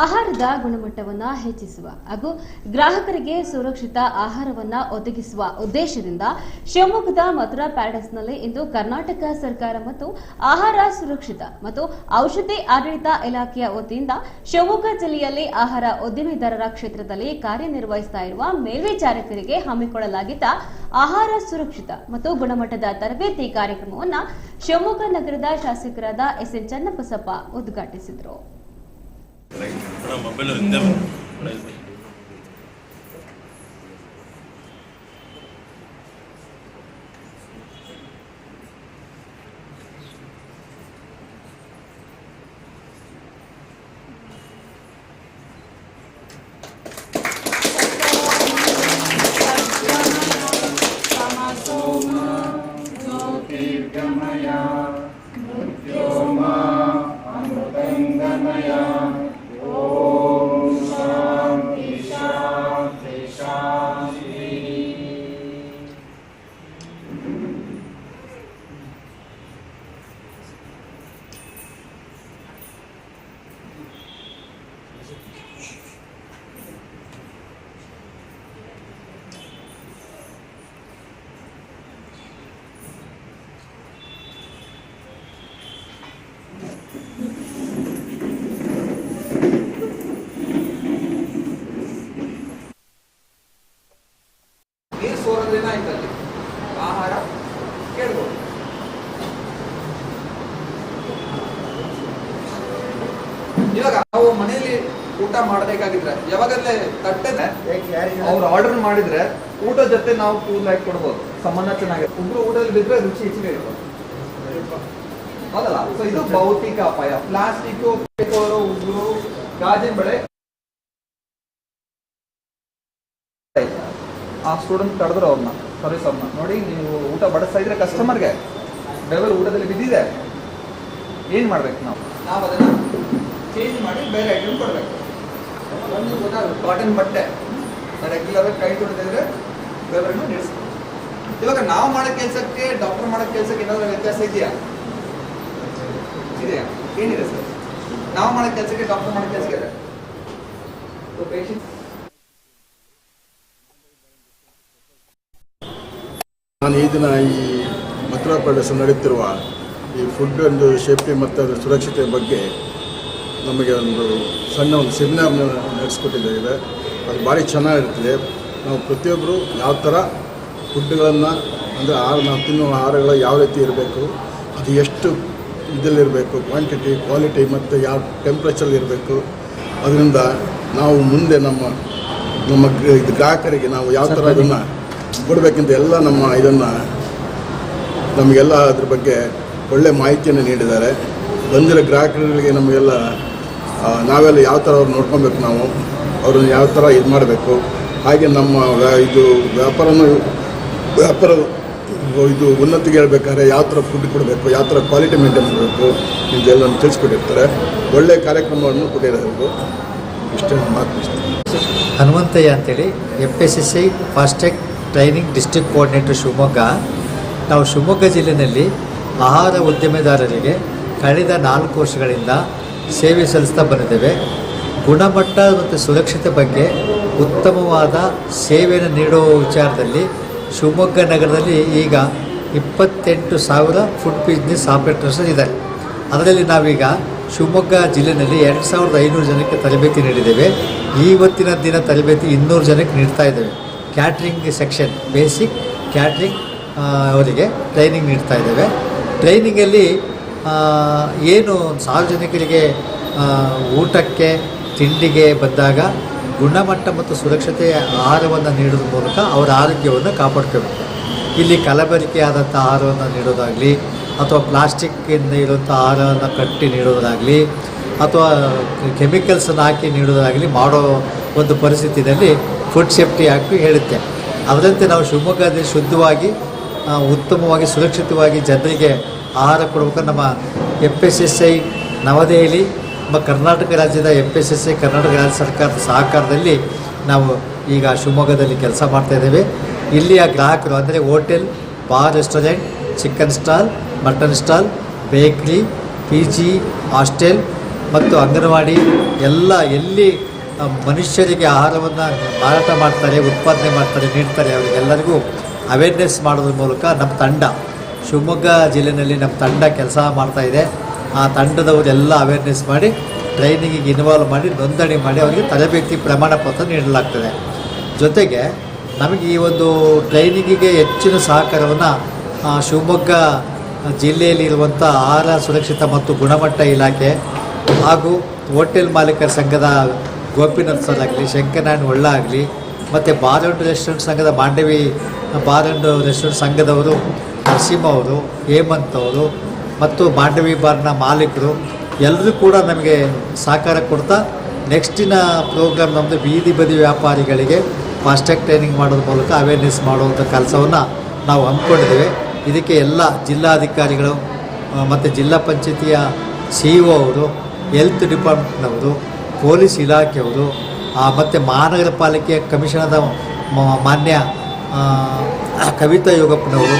ಆಹಾರದ ಗುಣಮಟ್ಟವನ್ನು ಹೆಚ್ಚಿಸುವ ಹಾಗೂ ಗ್ರಾಹಕರಿಗೆ ಸುರಕ್ಷಿತ ಆಹಾರವನ್ನ ಒದಗಿಸುವ ಉದ್ದೇಶದಿಂದ ಶಿವಮೊಗ್ಗದ ಮಥುರಾ ಪ್ಯಾಲೇಸ್ನಲ್ಲಿ ಇಂದು ಕರ್ನಾಟಕ ಸರ್ಕಾರ ಮತ್ತು ಆಹಾರ ಸುರಕ್ಷಿತ ಮತ್ತು ಔಷಧಿ ಆಡಳಿತ ಇಲಾಖೆಯ ವತಿಯಿಂದ ಶಿವಮೊಗ್ಗ ಜಿಲ್ಲೆಯಲ್ಲಿ ಆಹಾರ ಉದ್ದಿಮೆದಾರರ ಕ್ಷೇತ್ರದಲ್ಲಿ ಕಾರ್ಯನಿರ್ವಹಿಸ್ತಾ ಇರುವ ಮೇಲ್ವಿಚಾರಕರಿಗೆ ಹಮ್ಮಿಕೊಳ್ಳಲಾಗಿದ್ದ ಆಹಾರ ಸುರಕ್ಷಿತ ಮತ್ತು ಗುಣಮಟ್ಟದ ತರಬೇತಿ ಕಾರ್ಯಕ್ರಮವನ್ನು ಶಿವಮೊಗ್ಗ ನಗರದ ಶಾಸಕರಾದ ಎಸ್ ಎನ್ ಚನ್ನಬಸಪ್ಪ ಉದ್ಘಾಟಿಸಿದರು. నా మొబైల్లో ఉందేమో ಬನ್ನಿ. ಅಂದ್ರೆ ಅಲ್ಲಿ ಆಹಾರ, ಕೇಳ್ಬೋದು. ಇವಾಗ ನಾವು ಮನೆಯಲ್ಲಿ ಊಟ ಮಾಡಬೇಕಾಗಿದ್ರೆ, ಯಾವಾಗಲೇ ತಟ್ಟೆನೆ ಅವ್ರು ಆರ್ಡರ್ ಮಾಡಿದ್ರೆ ಊಟ ಜೊತೆ ನಾವು ಕೂಲ್ ಹಾಕಿ ಕೊಡ್ಬೋದು. ಸಂಬಂಧ ಚೆನ್ನಾಗಿರುತ್ತೆ ಒಬ್ರು ಊಟದಲ್ಲಿ ಬಿದ್ರೆ ರುಚಿ ಹೆಚ್ಚಿಗೆ ಇರ್ಬೋದು ಸೊ ಇದು ಭೌತಿಕ ಅಪಾಯ. ಪ್ಲಾಸ್ಟಿಕ್ ಉಗುರು ಗಾಜಿನ ಬೆಳೆ. ಆ ಸ್ಟೂಡೆಂಟ್ ಕಡಿದ್ರು ಅವ್ರನ್ನ ಸರ್ವಿಸ್ ಅವ್ರನ್ನ ನೋಡಿ ನೀವು ಊಟ ಬಡಿಸ್ತಾ ಇದ್ರೆ ಕಸ್ಟಮರ್ಗೆ ಬೆವರು ಊಟದಲ್ಲಿ ಬಿದ್ದಿದೆ. ಏನು ಮಾಡ್ಬೇಕು ನಾವು? ನಾವು ಅದನ್ನು ಚೇಂಜ್ ಮಾಡಿ ಬೇರೆ ಐಟಮ್ ಕೊಡಬೇಕು. ಒಂದು ಗೊತ್ತಾಗುತ್ತೆ ಕಾಟನ್ ಬಟ್ಟೆ. ರೆಗ್ಯುಲರ್ ಕೈ ತೊಡದಿದ್ರೆ ಬೆವರನ್ನು ನಿಲ್ಲಿಸ್ಬೇಕು ಇವಾಗ ನಾವು ಮಾಡೋ ಕೆಲಸಕ್ಕೆ ಡಾಕ್ಟರ್ ಮಾಡೋ ಕೆಲಸಕ್ಕೆ ಏನಾದರೂ ವ್ಯತ್ಯಾಸ ಇದೆಯಾ? ಇದೆಯಾ? ಏನಿದೆ ಸರ್? ನಾವು ಮಾಡೋ ಕೆಲಸಕ್ಕೆ ಡಾಕ್ಟರ್ ಮಾಡೋ ಕೆಲಸಕ್ಕೆ ಇದೆ. ಪೇಷಂಟ್ ನಾನು ಈ ದಿನ ಈ ಮಥುರಾ ಪ್ಯಾಲೇಸ್ ನಡೆಯುತ್ತಿರುವ ಈ ಫುಡ್ ಒಂದು ಸೇಫ್ಟಿ ಮತ್ತು ಅದರ ಸುರಕ್ಷತೆ ಬಗ್ಗೆ ನಮಗೆ ಒಂದು ಸಣ್ಣ ಒಂದು ಸೆಮಿನಾರ್ನ ನಡೆಸ್ಕೊಟ್ಟಿದ್ದೇವೆ ಅದು ಭಾರಿ ಚೆನ್ನಾಗಿರ್ತದೆ ನಾವು ಪ್ರತಿಯೊಬ್ಬರು ಯಾವ ಥರ ಫುಡ್ಗಳನ್ನು ಅಂದರೆ ಆಹಾರ ನಾವು ತಿನ್ನುವ ಆಹಾರಗಳು ಯಾವ ರೀತಿ ಇರಬೇಕು ಅದು ಎಷ್ಟು ಇದರಲ್ಲಿರಬೇಕು ಕ್ವಾಂಟಿಟಿ ಕ್ವಾಲಿಟಿ ಮತ್ತು ಯಾವ ಟೆಂಪ್ರೇಚರ್ ಇರಬೇಕು ಅದರಿಂದ ನಾವು ಮುಂದೆ ನಮ್ಮ ನಮ್ಮ ಗ್ರಾಹಕರಿಗೆ ನಾವು ಯಾವ ಥರ ಅದನ್ನು ಕೊಡಬೇಕಂತ ಎಲ್ಲ ನಮ್ಮ ಇದನ್ನು ನಮಗೆಲ್ಲ ಅದ್ರ ಬಗ್ಗೆ ಒಳ್ಳೆ ಮಾಹಿತಿಯನ್ನು ನೀಡಿದ್ದಾರೆ. ಬಂದಿರೋ ಗ್ರಾಹಕರಿಗೆ ನಮಗೆಲ್ಲ ನಾವೆಲ್ಲ ಯಾವ ಥರ ಅವ್ರು ನೋಡ್ಕೊಬೇಕು ನಾವು, ಅವ್ರನ್ನ ಯಾವ ಥರ ಇದು ಮಾಡಬೇಕು, ಹಾಗೆ ನಮ್ಮ ಇದು ವ್ಯಾಪಾರನೂ, ವ್ಯಾಪಾರ, ಇದು ಉನ್ನತಿಗೆ ಹೇಳ್ಬೇಕಾದ್ರೆ ಯಾವ ಥರ ಫುಡ್ ಕೊಡಬೇಕು, ಯಾವ ಥರ ಕ್ವಾಲಿಟಿ ಮೇಂಟೈನ್ ಮಾಡಬೇಕು ಇದೆಲ್ಲ ತಿಳಿಸ್ಕೊಟ್ಟಿರ್ತಾರೆ. ಒಳ್ಳೆಯ ಕಾರ್ಯಕ್ರಮವನ್ನು ಕೊಟ್ಟಿರೋದು ಇಷ್ಟೇ ಮಾತು. ಹನುಮಂತಯ್ಯ ಅಂತೇಳಿ F S S I FoSTaC training district coordinator Shivamogga. ನಾವು ಶಿವಮೊಗ್ಗ ಜಿಲ್ಲೆಯಲ್ಲಿ ಆಹಾರ ಉದ್ಯಮೆದಾರರಿಗೆ ಕಳೆದ ನಾಲ್ಕು ವರ್ಷಗಳಿಂದ ಸೇವೆ ಸಲ್ಲಿಸ್ತಾ ಬಂದಿದ್ದೇವೆ. ಗುಣಮಟ್ಟ ಮತ್ತು ಸುರಕ್ಷತೆ ಬಗ್ಗೆ ಉತ್ತಮವಾದ ಸೇವೆಯನ್ನು ನೀಡುವ ವಿಚಾರದಲ್ಲಿ ಶಿವಮೊಗ್ಗ ನಗರದಲ್ಲಿ ಈಗ ಇಪ್ಪತ್ತೆಂಟು ಸಾವಿರ ಫುಡ್ ಬಿಸ್ನೆಸ್ ಆಪರೇಟರ್ಸ್ ಇದೆ ಅದರಲ್ಲಿ ನಾವೀಗ ಶಿವಮೊಗ್ಗ ಜಿಲ್ಲೆಯಲ್ಲಿ ಎರಡು ಸಾವಿರದ ಐನೂರು ಜನಕ್ಕೆ ತರಬೇತಿ ನೀಡಿದ್ದೇವೆ. ಇವತ್ತಿನ ದಿನ ತರಬೇತಿ ಇನ್ನೂರು ಜನಕ್ಕೆ ನೀಡ್ತಾ ಇದ್ದೇವೆ. ಕ್ಯಾಟ್ರಿಂಗ್ ಸೆಕ್ಷನ್ ಬೇಸಿಕ್ ಕ್ಯಾಟ್ರಿಂಗ್ ಅವರಿಗೆ ಟ್ರೈನಿಂಗ್ ನೀಡ್ತಾ ಇದ್ದೇವೆ. ಟ್ರೈನಿಂಗಲ್ಲಿ ಏನು ಸಾರ್ವಜನಿಕರಿಗೆ ಊಟಕ್ಕೆ, ತಿಂಡಿಗೆ ಬಂದಾಗ ಗುಣಮಟ್ಟ ಮತ್ತು ಸುರಕ್ಷತೆಯ ಆಹಾರವನ್ನು ನೀಡುವ ಮೂಲಕ ಅವರ ಆರೋಗ್ಯವನ್ನು ಕಾಪಾಡ್ಕೋಬೇಕು ಇಲ್ಲಿ ಕಲಬೆರಕೆ ಆದಂಥ ಆಹಾರವನ್ನು ನೀಡೋದಾಗಲಿ, ಅಥವಾ ಪ್ಲಾಸ್ಟಿಕ್ಕಿಂದ ಇರುವಂಥ ಆಹಾರವನ್ನು ಕಟ್ಟಿ ನೀಡೋದಾಗಲಿ ಅಥವಾ ಕೆಮಿಕಲ್ಸನ್ನು ಹಾಕಿ ನೀಡೋದಾಗಲಿ ಮಾಡೋ ಒಂದು ಪರಿಸ್ಥಿತಿಯಲ್ಲಿ ಫುಡ್ ಸೇಫ್ಟಿ ಆ್ಯಕ್ಟ್ ಹೇಳುತ್ತೆ. ಅದರಂತೆ ನಾವು ಶಿವಮೊಗ್ಗದಲ್ಲಿ ಶುದ್ಧವಾಗಿ ಉತ್ತಮವಾಗಿ, ಸುರಕ್ಷಿತವಾಗಿ ಜನರಿಗೆ ಆಹಾರ ಕೊಡಬೇಕು. ನಮ್ಮ F S S I New Delhi, ನಮ್ಮ ಕರ್ನಾಟಕ ರಾಜ್ಯದ F S S I Karnataka ರಾಜ್ಯ ಸರ್ಕಾರದ ಸಹಕಾರದಲ್ಲಿ ನಾವು ಈಗ ಶಿವಮೊಗ್ಗದಲ್ಲಿ ಕೆಲಸ ಮಾಡ್ತಾಯಿದ್ದೇವೆ ಇಲ್ಲಿಯ ಗ್ರಾಹಕರು ಅಂದರೆ hotel, bar, restaurant, chicken stall, mutton stall, bakery P G hostel ಮತ್ತು ಅಂಗನವಾಡಿ ಎಲ್ಲ ಎಲ್ಲಿ ಮನುಷ್ಯರಿಗೆ ಆಹಾರವನ್ನು ಮಾರಾಟ ಮಾಡ್ತಾರೆ, ಉತ್ಪಾದನೆ ಮಾಡ್ತಾರೆ, ನೀಡ್ತಾರೆ, ಅವರಿಗೆಲ್ಲರಿಗೂ ಅವೇರ್ನೆಸ್ ಮಾಡೋದ್ರ ಮೂಲಕ ನಮ್ಮ ತಂಡ, ಶಿವಮೊಗ್ಗ ಜಿಲ್ಲೆಯಲ್ಲಿ ನಮ್ಮ ತಂಡ ಕೆಲಸ ಮಾಡ್ತಾ ಇದೆ. ಆ ತಂಡದವರೆಲ್ಲ ಅವೇರ್ನೆಸ್ ಮಾಡಿ ಟ್ರೈನಿಂಗಿಗೆ ಇನ್ವಾಲ್ವ್ ಮಾಡಿ, ನೋಂದಣಿ ಮಾಡಿ ಅವರಿಗೆ ತರಬೇತಿ ಪ್ರಮಾಣ ಪತ್ರ ನೀಡಲಾಗ್ತದೆ. ಜೊತೆಗೆ ನಮಗೆ ಈ ಒಂದು ಟ್ರೈನಿಂಗಿಗೆ ಹೆಚ್ಚಿನ ಸಹಕಾರವನ್ನು ಶಿವಮೊಗ್ಗ ಜಿಲ್ಲೆಯಲ್ಲಿರುವಂಥ ಆಹಾರ ಸುರಕ್ಷಿತ ಮತ್ತು ಗುಣಮಟ್ಟ ಇಲಾಖೆ ಹಾಗೂ ಹೋಟೆಲ್ ಮಾಲೀಕರ ಸಂಘದ ಗೋಪಿನಾಥ್ ಸರ್ ಆಗಲಿ, ಶಂಕರನಾರಾಯಣ ಒಳ್ಳ ಆಗಲಿ, ಮತ್ತು ಬಾದಂಡು ರೆಸ್ಟೋರೆಂಟ್ ಸಂಘದ ಮಾಂಡವಿ ಬಾದಂಡು ರೆಸ್ಟೋರೆಂಟ್ ಸಂಘದವರು ನರಸಿಂಹ ಅವರು, ಹೇಮಂತ್ ಅವರು ಮತ್ತು ಮಾಂಡವಿ ಬಾರ್ನ ಮಾಲೀಕರು ಎಲ್ಲರೂ ಕೂಡ ನಮಗೆ ಸಹಕಾರ ಕೊಡ್ತಾ ನೆಕ್ಸ್ಟಿನ ಪ್ರೋಗ್ರಾಮ್ ನಮ್ಮದು ಬೀದಿ ಬದಿ ವ್ಯಾಪಾರಿಗಳಿಗೆ ಫಾಸ್ಟ್ಯಾಗ್ ಟ್ರೈನಿಂಗ್ ಮಾಡೋದ್ರ ಮೂಲಕ ಅವೇರ್ನೆಸ್ ಮಾಡುವಂಥ ಕೆಲಸವನ್ನು ನಾವು ಹಮ್ಮಿಕೊಂಡಿದ್ದೇವೆ. ಇದಕ್ಕೆ ಎಲ್ಲ ಜಿಲ್ಲಾಧಿಕಾರಿಗಳು ಮತ್ತು ಜಿಲ್ಲಾ ಪಂಚಾಯತಿಯ ಸಿ ಇ ಅವರು ಹೆಲ್ತ್ ಡಿಪಾರ್ಟ್ಮೆಂಟ್ನವರು ಪೊಲೀಸ್ ಇಲಾಖೆಯವರು ಮತ್ತು ಮಹಾನಗರ ಪಾಲಿಕೆಯ ಕಮಿಷನದ ಮಾನ್ಯ ಕವಿತಾ ಯೋಗಪ್ಪನವರು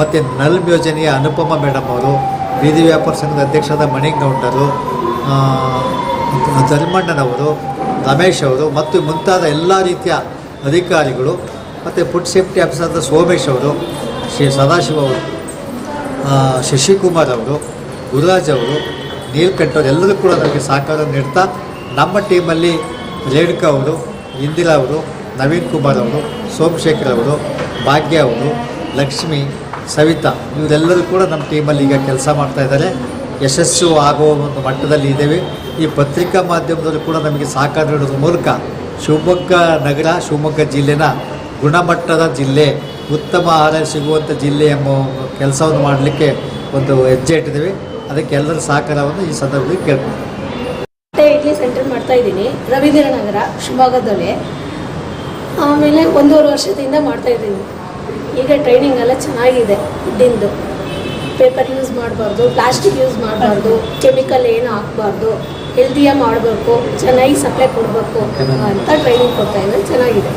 ಮತ್ತು ನಲ್ ಯೋಜನೆಯ ಅನುಪಮ ಮೇಡಮ್ ಅವರು ಬೀದಿ ವ್ಯಾಪಾರ ಸಂಘದ ಅಧ್ಯಕ್ಷರಾದ ಮಣಿಗೌಂಡರು ಧರ್ಮಣ್ಣನವರು, ರಮೇಶ್ ಅವರು ಮತ್ತು ಮುಂತಾದ ಎಲ್ಲ ರೀತಿಯ ಅಧಿಕಾರಿಗಳು ಮತ್ತು ಫುಡ್ ಸೇಫ್ಟಿ ಆಫೀಸರ್ ಸೋಮೇಶ್ ಅವರು, ಶ್ರೀ ಸದಾಶಿವ ಅವರು ಶಶಿಕುಮಾರ್ ಅವರು, ಗುರುರಾಜ್ ಅವರು ಅವರು ಎಲ್ಲರೂ ಕೂಡ ನಮಗೆ ಸಹಕಾರ ನೀಡ್ತಾ ನಮ್ಮ ಟೀಮಲ್ಲಿ ರೇಣುಕಾ ಅವರು, ಇಂದಿರಾ ಅವರು, ನವೀನ್ ಕುಮಾರ್ ಅವರು, ಸೋಮಶೇಖರ್ ಅವರು, ಭಾಗ್ಯ ಅವರು, ಲಕ್ಷ್ಮಿ, ಸವಿತಾ, ಇವರೆಲ್ಲರೂ ಕೂಡ ನಮ್ಮ ಟೀಮಲ್ಲಿ ಈಗ ಕೆಲಸ ಮಾಡ್ತಾ ಇದ್ದಾರೆ. ಯಶಸ್ಸು ಆಗುವ ಒಂದು ಮಟ್ಟದಲ್ಲಿ ಇದ್ದೇವೆ. ಈ ಪತ್ರಿಕಾ ಮಾಧ್ಯಮದಲ್ಲೂ ಕೂಡ ನಮಗೆ ಸಹಕಾರ ನೀಡೋದ್ರ ಮೂಲಕ ಶಿವಮೊಗ್ಗ ನಗರ, ಶಿವಮೊಗ್ಗ ಜಿಲ್ಲೆನ ಗುಣಮಟ್ಟದ ಜಿಲ್ಲೆ, ಉತ್ತಮ ಆಹಾರ ಸಿಗುವಂಥ ಜಿಲ್ಲೆ ಎಂಬ ಕೆಲಸವನ್ನು ಮಾಡಲಿಕ್ಕೆ ಒಂದು ಹೆಜ್ಜೆ ಇಟ್ಟಿದ್ದೀವಿ. ಅದಕ್ಕೆ ಎಲ್ಲರ ಸಹಕಾರವನ್ನು ಈ ಸಂದರ್ಭದಲ್ಲಿ ಮತ್ತೆ ಇಡ್ಲಿ ಸೆಂಟರ್ ಮಾಡ್ತಾ ಇದ್ದೀನಿ. ರವೀಂದ್ರ ನಗರ ಶಿವಮೊಗ್ಗದಲ್ಲಿ. ಆಮೇಲೆ ಒಂದೂವರೆ ವರ್ಷದಿಂದ ಮಾಡ್ತಾ ಇದ್ದೀನಿ. ಈಗ ಟ್ರೈನಿಂಗ್ ಎಲ್ಲ ಚೆನ್ನಾಗಿದೆ ಇಡ್ಡಿಂದು ಪೇಪರ್ ಯೂಸ್ ಮಾಡಬಾರ್ದು ಪ್ಲಾಸ್ಟಿಕ್ ಯೂಸ್ ಮಾಡಬಾರ್ದು ಕೆಮಿಕಲ್ ಏನು ಹಾಕ್ಬಾರ್ದು ಹೆಲ್ದಿಯಾಗಿ ಮಾಡಬೇಕು, ಚೆನ್ನಾಗಿ ಸಪ್ಲೈ ಕೊಡಬೇಕು ಅಂತ ಟ್ರೈನಿಂಗ್ ಕೊಡ್ತಾ ಇದ್ದಾರೆ ಚೆನ್ನಾಗಿದೆ.